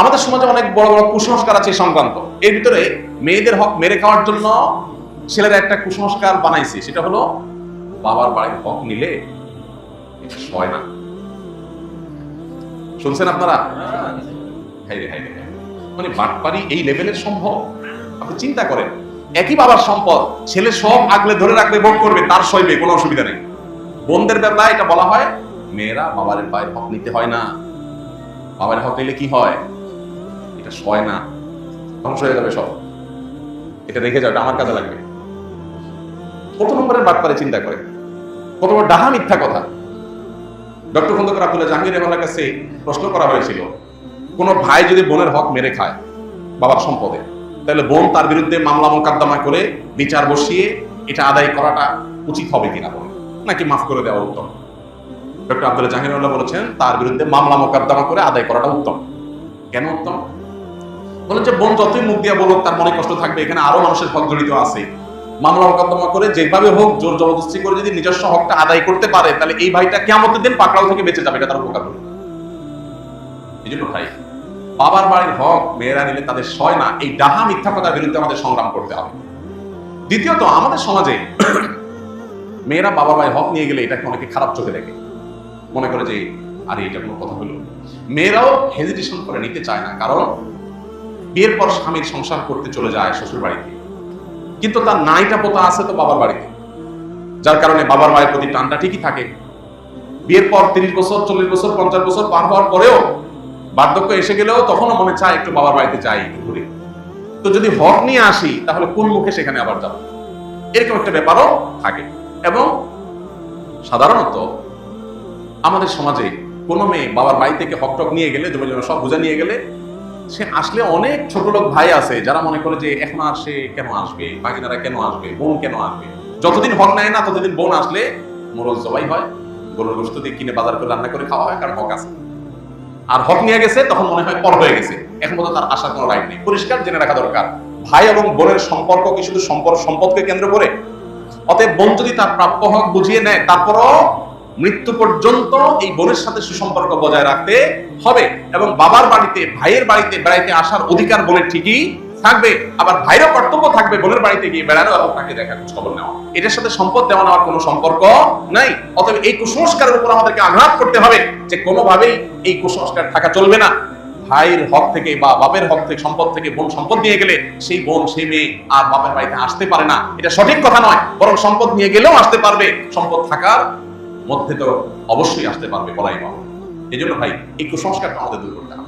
আমাদের সমাজে অনেক বড় বড় কুসংস্কার আছে সংক্রান্ত। এর ভিতরে মেয়েদের হক মেরে খাওয়ার জন্য ছেলেরা একটা কুসংস্কার বানাইছে, সেটা হলো বাবার বাড়ির হক নিলে সয় না। শুনছেন আপনারা? হাই রে হাই রে হাই মানে বাটপারি এই লেভেলের সম্ভব? আপনি চিন্তা করেন, একই বাবার সম্পদ, ছেলে সব আগলে ধরে রাখবে ভোগ করবে, তার সইবে, কোনো অসুবিধা নেই। বোনদের ব্যাপারে এটা বলা হয়, মেয়েরা বাবার পায়ের হক নিতে হয় না। বাবার হক নিলে কি হয়? সয় না। ধ্বংস হয়ে যাবে সব। এটা রেখে যাও আমার কাজে লাগবে। কত নম্বরের বাটপারে চিন্তা করে? কত বড় ডাহা মিথ্যা কথা? ডক্টর খন্দকার আব্দুল্লাহ জাহাঙ্গীর রহমানের কাছে প্রশ্ন করা হয়েছিল, কোন ভাই যদি বোনের হক মেরে খায় বাবার সম্পদে, তাহলে বোন তার বিরুদ্ধে মামলা মোকদ্দমা করে বিচার বসিয়ে এটা আদায় করাটা উচিত হবে কিনা বলে, নাকি মাফ করে দেওয়া উত্তম? ডক্টর আব্দুল্লাহ জাহাঙ্গীরুল্লাহ বলেছেন, তার বিরুদ্ধে মামলা মোকদ্দমা করে আদায় করাটা উত্তম। কেন উত্তম? বলেন যে, বোন, যতই মুখ দিয়ে বলুক, তার মনে কষ্ট থাকবে। এখানে আরও মানুষের হক জড়িত আছে। মামলা মোকদ্দমা করে যেভাবে হোক জোর জবরদস্তি করে যদি নিজস্ব হকটা আদায় করতে পারে, তাহলে এই ভাইটা কেমতের দিন পাকড়াও থেকে বেঁচে যাবে, এটা তার উপকার হবে। এই জন্য ভাই, বাবার বাড়ির হক মেয়েরা নিলে তাদের সয় না, এই ডাহা মিথ্যা কথার বিরুদ্ধে আমাদের সংগ্রাম করতে হবে। দ্বিতীয়ত, আমাদের সমাজে মেয়েরা বাবার বাড়ির হক নিয়ে গেলে এটাকে অনেকে খারাপ চোখে দেখে। মনে করে যে, আরে, এটা কোনো কথা হলো মেয়েরাও হেজিটেশন করে নিতে চায় না, কারণ বিয়ের পর স্বামীর সংসার করতে চলে যায় শ্বশুর বাড়িতে। কিন্তু তার নাইটা পোতা আছে তো বাবার বাড়িতে। যার কারণে বাবার মায়ের প্রতি টানটা ঠিকই থাকে। বিয়ের পর তিরিশ বছর, চল্লিশ বছর, পঞ্চাশ বছর পার হওয়ার পরেও বার্ধক্য এসে গেলেও তখনও মনে চায় একটু বাবার বাড়িতে যাই ঘুরে। তো যদি হক নিয়ে আসি, তাহলে কোন মুখে সেখানে আবার যাব? এরকম একটা ব্যাপারও থাকে। এবং সাধারণত আমাদের সমাজে কোনো মেয়ে বাবার বাড়ি থেকে হক টক নিয়ে গেলে জমি জমা সব বুঝা নিয়ে গেলে সে আসলে অনেক ছোট লোক ভাই আছে যারা মনে করে যে এখন আর সে কেন আসবে? বাগিনারা কেন আসবে? বোন কেন আসবে? যতদিন হক নেয় না, ততদিন বোন আসলে মোরল জবাই হয়। গরুর গোস্ত দিয়ে কিনে বাজার করে রান্না করে খাওয়া হয়, কারণ হক আছে। আর হক নিয়ে গেছে, তখন মনে হয় পর হয়ে গেছে। এখন পর্যন্ত তার আসার কোনো রাইট নেই। পরিষ্কার জেনে রাখা দরকার। ভাই এবং বোনের সম্পর্ক কি শুধু সম্পর্ক সম্পদকে কেন্দ্র করে? অতএব বোন যদি তার প্রাপ্য হক বুঝিয়ে নেয়, তারপরও মৃত্যু পর্যন্ত এই বোনের সাথে সুসম্পর্ক বজায় রাখতে হবে এবং বাবার বাড়িতে, ভাইয়ের বাড়িতে বেড়াইতে আসার অধিকার বোনের ঠিকই থাকবে, আবার ভাইরও কর্তব্য থাকবে বোনের বাড়িতে গিয়ে বেড়ানো এবং তাকে দেখা খোঁজ খবর নেওয়া। এটার সাথে সম্পদ দেওয়া নেওয়ার কোনো সম্পর্ক নাই। অতএব এই কুসংস্কারের উপর আমাদেরকে আঘাত করতে হবে যে কোনোভাবেই এই কুসংস্কার থাকা চলবে না। ভাইয়ের হক থেকে বা বাপের হক থেকে, সম্পদ থেকে বোন সম্পদ নিয়ে গেলে সেই বোন, সেই মেয়ে আর বাপের বাড়িতে আসতে পারে না। এটা সঠিক কথা নয়, বরং সম্পদ নিয়ে গেলেও আসতে পারবে। সম্পদ থাকার মধ্যে তো অবশ্যই আসতে পারবে বলাই পাবো এই জন্য ভাই এই কুসংস্কারটা আমাদের দূর করতে হবে